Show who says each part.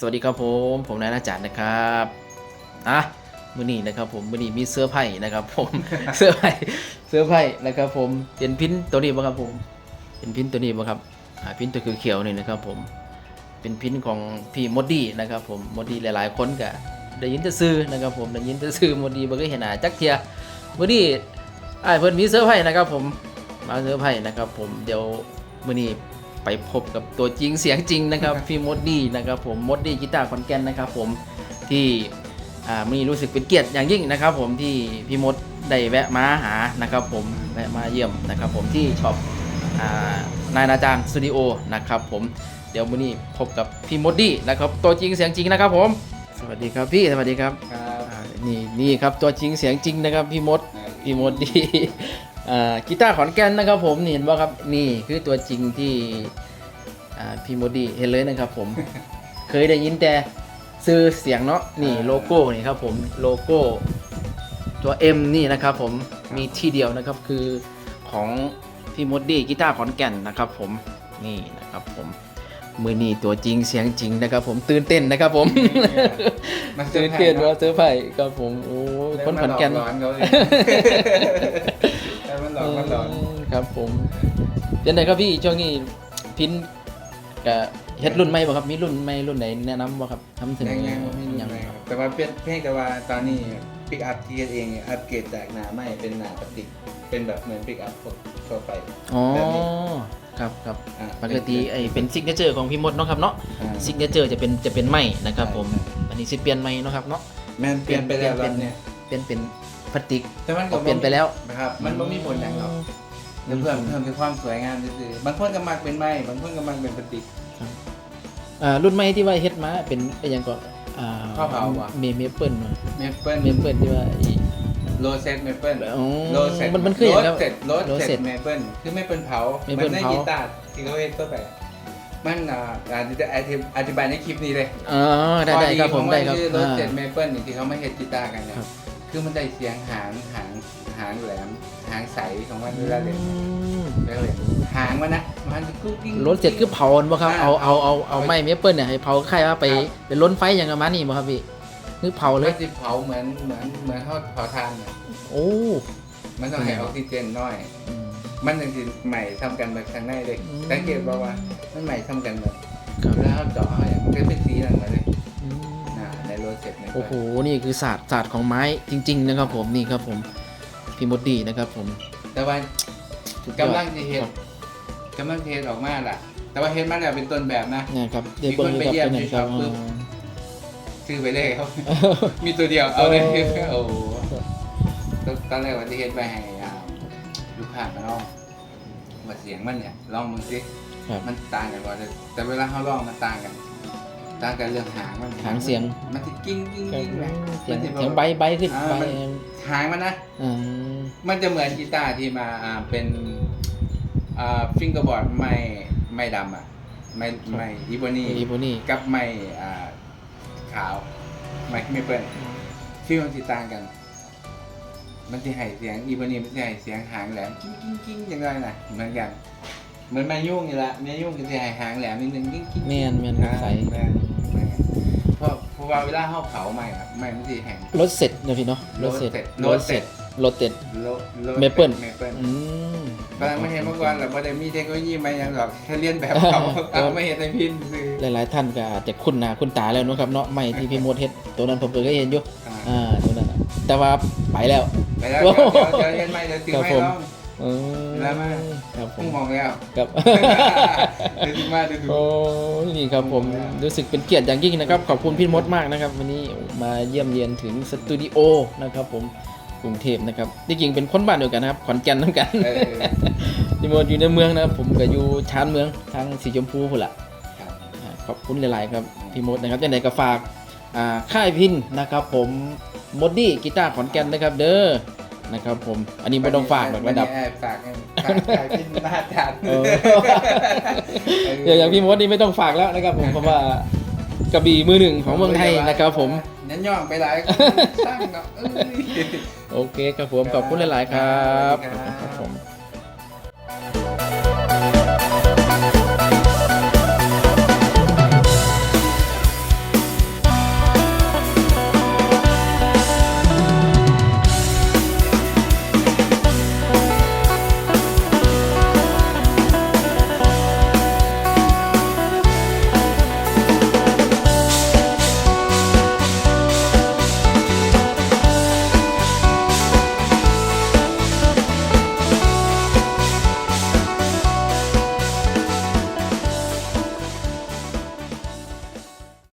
Speaker 1: สวัสดีครับผม ผมนายนาจารย์นะครับอะมือนี้นะครับผมมือนี้มีเสื้อร์ไผ่นะครับ ผมเสื้อร์ไผ่เสื้อร์ไผ่นะครับผมเป็นพินตัวนี้บ่ครับผมเป็นพินตัวนี้บ่ครับอ่าพินตัวคือเขียวๆนี่นะครับผมเป็นพินของพี่มดดี้นะครับผมมดดี้หลายๆคนก็ได้ยินแต่ซื้อนะครับผมได้ยินแต่ซื้อมดดี้บ่เคยเห็นหน้าจักเทียมื้อนี้อ้ายเพิ่นมีเสื้อร์ไผ่นะครับผมมาเสื้อร์ไผ่นะครับผมเดี๋ยวมื้อนี้ ไปพบกับตัวจริงเสียงจริงนะครับพี่มดดี้นะครับผมมดดี้กีตาร์คอนแกนนะครับผมที่อ่ามีรู้สึกเป็นเกียรติอย่างยิ่งนะครับ ผมที่พี่มดได้แวะมาหานะครับ ผมแวะมาเยี่ยมนะครับ ผมที่ช็อปอ่านายนาจารย์สตูดิโอนะครับผมเดี๋ยวมื้อนี้พบกับพี่มดดี้นะครับตัวจริงเสียงจริงนะครับผม สวัสดีครับพี่สวัสดีครับ
Speaker 2: ครับ
Speaker 1: อ่านี่นี่ครับตัวจริงเสียงจริงนะครับพี่มดพี่มดดีอ่า กีตาร์ขอนแก่นนะครับผมนี่เห็นว่าครับนี่คือตัวจริงที่อ่าพี่มดดีเห็นเลยนะครับผม เคยได้ยินแต่ซื้อเสียงเนาะนี่โลโก้นี่ครับผมโลโก้ตัว M นี่นะครับผมมีที่เดียวนะครับคือของพี่มดดีกีตาร์ขอนแก่นนะครับผมนี่นะครับผมมือนี่ตัวจริงเสียงจริงนะครับ ผมตื่นเต้นนะครับผม
Speaker 2: มัน
Speaker 1: ตื่นเต้นว่าเซอร์ไพรส์ครับผมโอ้ยคนขอนแก่น
Speaker 2: ร้อนเขาเลยแต่มันร้อนมันร้อน
Speaker 1: ครับผมยังไงครับพี่ช่วงนี้พินกับเฮ็ดรุ่นใหม่บ่ครับมีรุ่นใหม่รุ่นไหนแนะนำบ่ครับทำถึง
Speaker 2: ยังยังไม่รู้
Speaker 1: ยัง
Speaker 2: เลยครับแต่ว่าเพียงเพียงแต่ว่าตอนนี้ปิกอัพที่เฮ็ดเองเนี่ยอัปเกรดจากหนาไม่เป็นหนาปฏิกเป็นแบบเหมือนปิกอัพทั่วไป
Speaker 1: อ๋อ
Speaker 2: แบบนี้
Speaker 1: ครับครับ
Speaker 2: อ่า
Speaker 1: ปกติไอ้เป็นซิกเนเจอร์ของพี่มดเนาะครับเนาะ
Speaker 2: อ่า
Speaker 1: ซิกเนเจอร์จะเป็นจะเป็นไม้นะครับผม
Speaker 2: ใช่
Speaker 1: อันนี้สิเปลี่ยนไม้เนาะครับเนาะ
Speaker 2: แม่นเปลี่ยนไปแล้ว
Speaker 1: เปลี่ยน
Speaker 2: รอบเนี่ย
Speaker 1: เปลี่ยนเป็นพลาสติก
Speaker 2: แต่มัน
Speaker 1: ก็เปลี่ยนไปแล้ว
Speaker 2: นะครับมันไม่มีผลอย่างหรอก เพิ่มเพิ่มเพิ่มความสวยงามซื่อๆบางคนก็มักเป็นไม้บางคนก็มักเป็นปฏิก
Speaker 1: อ่ารุ่นใหม่ที่ว่าเฮ็ดมาเป็นไอ้หยังก็อ่า
Speaker 2: ข้าวเผาว่ะ
Speaker 1: เมเมเปิล
Speaker 2: เมเปิล
Speaker 1: เมเปิลที่ว่าไอ้
Speaker 2: โรเซตเมเปิล
Speaker 1: อ๋อ
Speaker 2: โรเซต
Speaker 1: มันมันคืออย่าง
Speaker 2: โร
Speaker 1: ครับ
Speaker 2: เซตโร
Speaker 1: โรเซ
Speaker 2: เซ
Speaker 1: ต
Speaker 2: ตเมเปิลคือไม่เป็นเผา
Speaker 1: เมเปิ้ล
Speaker 2: นได้
Speaker 1: เผา
Speaker 2: กีตาร์ที่เขาเฮ็ดตัวไป มันอ่าอาจจะอธิบอธิบายในคลิปนี้เลย
Speaker 1: อ๋อได้ได้ครับผมได้ครับ
Speaker 2: โร
Speaker 1: อ่า
Speaker 2: เซตเมเปิลที่เขาไม่เฮ็ดกีตาร์กันเนี่ย
Speaker 1: ครับ
Speaker 2: คือมันได้เสียงหางหาง หางแหลม หางใสของมันเวลาเล่น
Speaker 1: อืม
Speaker 2: เวลาเล่นหางมันนะมันจะกุ๊กกิ้ง
Speaker 1: รถเสร็จคือเผาบ่ครับ
Speaker 2: อ่า
Speaker 1: เอาเอาเอาเอา
Speaker 2: เอา
Speaker 1: ไม้เมเปิลเนี่ยให้เผาค่ายว่าไป
Speaker 2: ครับ
Speaker 1: เป็นล้นไฟอย่างประมาณนี้บ่ครับพี่คือเผาเล
Speaker 2: มั
Speaker 1: ย
Speaker 2: นจะเผาเหมือนเหมือนเหมือนเขาเผาทานเนี่ย
Speaker 1: โอ้
Speaker 2: มันต้องให้ออกซิเจนน้อย
Speaker 1: อืม
Speaker 2: มันจริงๆใหม่ทำกันแบบข้างในเลย
Speaker 1: อืม
Speaker 2: สังเกตว่าว่ามันใหม่ทำกันแบบ
Speaker 1: ครับ
Speaker 2: เวลาเขาเจาะอะไรมันก็เป็นสีนั่นมาเลย
Speaker 1: อืม
Speaker 2: อ่าในโรเซ็ตใน
Speaker 1: โอ้โห นี่คือศาสตร์ศาสตร์ของไม้จริง ๆ นะครับผมนี่ครับผม พี่มดดีนะครับผม
Speaker 2: แต่ว่า
Speaker 1: สุดยอด
Speaker 2: กำลังจะเห็น
Speaker 1: ครับ
Speaker 2: กำลังจะเห็นออกมาล่ะ แต่ว่าเห็นมันเนี่ยเป็นต้นแบบนะ
Speaker 1: เนี่ยครับเดี๋ยวเบิ่ง
Speaker 2: มี
Speaker 1: ดู
Speaker 2: คน
Speaker 1: ครับ
Speaker 2: ไปเยี่ยม
Speaker 1: เป็นไงครับ
Speaker 2: ที่ช็อปปุ๊บ
Speaker 1: อ๋อ
Speaker 2: ซื้อไปเลยครับมีตัวเดียวเอาเลย
Speaker 1: โอ้
Speaker 2: โอ้โหตอนตอนแรกว่าจะเห็นไปให้อ่าลูกค้ามาลองว่าเสียงมันเนี่ยลองมึงสิ
Speaker 1: ครับ
Speaker 2: มันต่างกันว่าแต่เวลาเขาลองมันต่างกัน ต่างกันเรื่องหางมัน
Speaker 1: หางเสียง
Speaker 2: มันจะกิ้งกิ้ง
Speaker 1: ครับ
Speaker 2: กิ้งไหม
Speaker 1: เสียง
Speaker 2: มันจะ
Speaker 1: เสียงใบใบขึ้น
Speaker 2: อ่า
Speaker 1: ใบ
Speaker 2: มันหางมันนะ
Speaker 1: อ่า
Speaker 2: มันจะเหมือนกีตาร์ที่มาอ่าเป็นอ่าฟิงเกอร์บอร์ดไม่ไม่ดำอะไม่ไม่อีโบนี่
Speaker 1: อีโบนี่
Speaker 2: กับไม่อ่าขาวไม่ไม่เปิ้ลฟิลมันสิต่างกัน มันจะให้เสียงอีโบนี่มันจะให้เสียงหางแหลมกิ้งกิ้งกิ้งอย่างไรนะเหมือนกันเหมือนไม้ยุ่งนี่แหละไม้ยุ่งก็จะให้หางแหลมนิดนึงกิ้งกิ้ง
Speaker 1: แมนแมนใส
Speaker 2: ว่าเวลาเขาเผาไม้ครับไม้มันจะแห้ง
Speaker 1: รถเสร็จนะพี่เนาะรถเสร็จ
Speaker 2: รถเสร็จ
Speaker 1: รถเสร็จ
Speaker 2: โลโล
Speaker 1: เมเปิ้ล
Speaker 2: เมเปิ้ล
Speaker 1: อืม
Speaker 2: กำลังไม่เห็นเมื่อก่อนเราไม่ได้มีเทคโนโลยีมาอย่างหรอกแค่เรียนแบบเขาเอาไม่เห็นในพินซื้อ
Speaker 1: หลายๆท่านก็อาจจะคุ้นหน้าคุ้นตาแล้วเนอะครับเนาะไม่ที่พี่มดเฮ็ดตัวนั้นผมก็เคยเห็นอยู่
Speaker 2: อ่า
Speaker 1: อ่าตัวนั้นน่ะแต่ว่าไปแล้ว
Speaker 2: ไปแล้ว
Speaker 1: โอ้
Speaker 2: เดี๋
Speaker 1: โห
Speaker 2: ยวเดี๋ยวเรียนไม่เดี๋ยวซื้อ
Speaker 1: ครับ
Speaker 2: ไม่
Speaker 1: ผม
Speaker 2: ต้อง
Speaker 1: อืม
Speaker 2: แล้วมา
Speaker 1: ครับผ
Speaker 2: พุ่
Speaker 1: ม
Speaker 2: งมองแล้ว
Speaker 1: ครับ
Speaker 2: เดี๋ยวซื้อมาเดี๋ยวดู
Speaker 1: โอ้ยนี่ครับผมรู้สึกเป็นเกียรติอย่างยิ่งนะครับ ขอบคุณพี่มดมากนะครับ วันนี้มาเยี่ยมเยียนถึงสตูดิโอนะครับผมกรุงเทพนะครับที่จริงเป็นคนบ้านเดียวกันนะครับขอนแก่นทั้งกัน
Speaker 2: เออ
Speaker 1: พี่มดอยู่ในเมืองนะครับผมก็อยู่ชานเมืองทางสีชมพูพุ่นละ
Speaker 2: ครับ
Speaker 1: อ่าขอบคุณหลาย ๆ ครับ พี่มดนะครับยังไงก็ฝากอ่าค่ายพินนะครับผมมดดี้กีตาร์ขอนแก่นนะครับ เด้อ นะครับผม อันนี้ไม่ต้องฝากแบบระดับ
Speaker 2: ไม่ไฝากให้ฝากขายพินหน้าจาน
Speaker 1: เออ เดี๋ยวอย่างพี่มดนี่ไม่ต้องฝากแล้วนะครับผมเพราะว่ากระบี่มือหนึ่งของเมืองไทยนะครับผม
Speaker 2: เน้นย่องไปหลายคนสร้างเนาะเอ้ย
Speaker 1: โอเคครับผมขอบคุณหลาย ๆ ครับ
Speaker 2: ครับ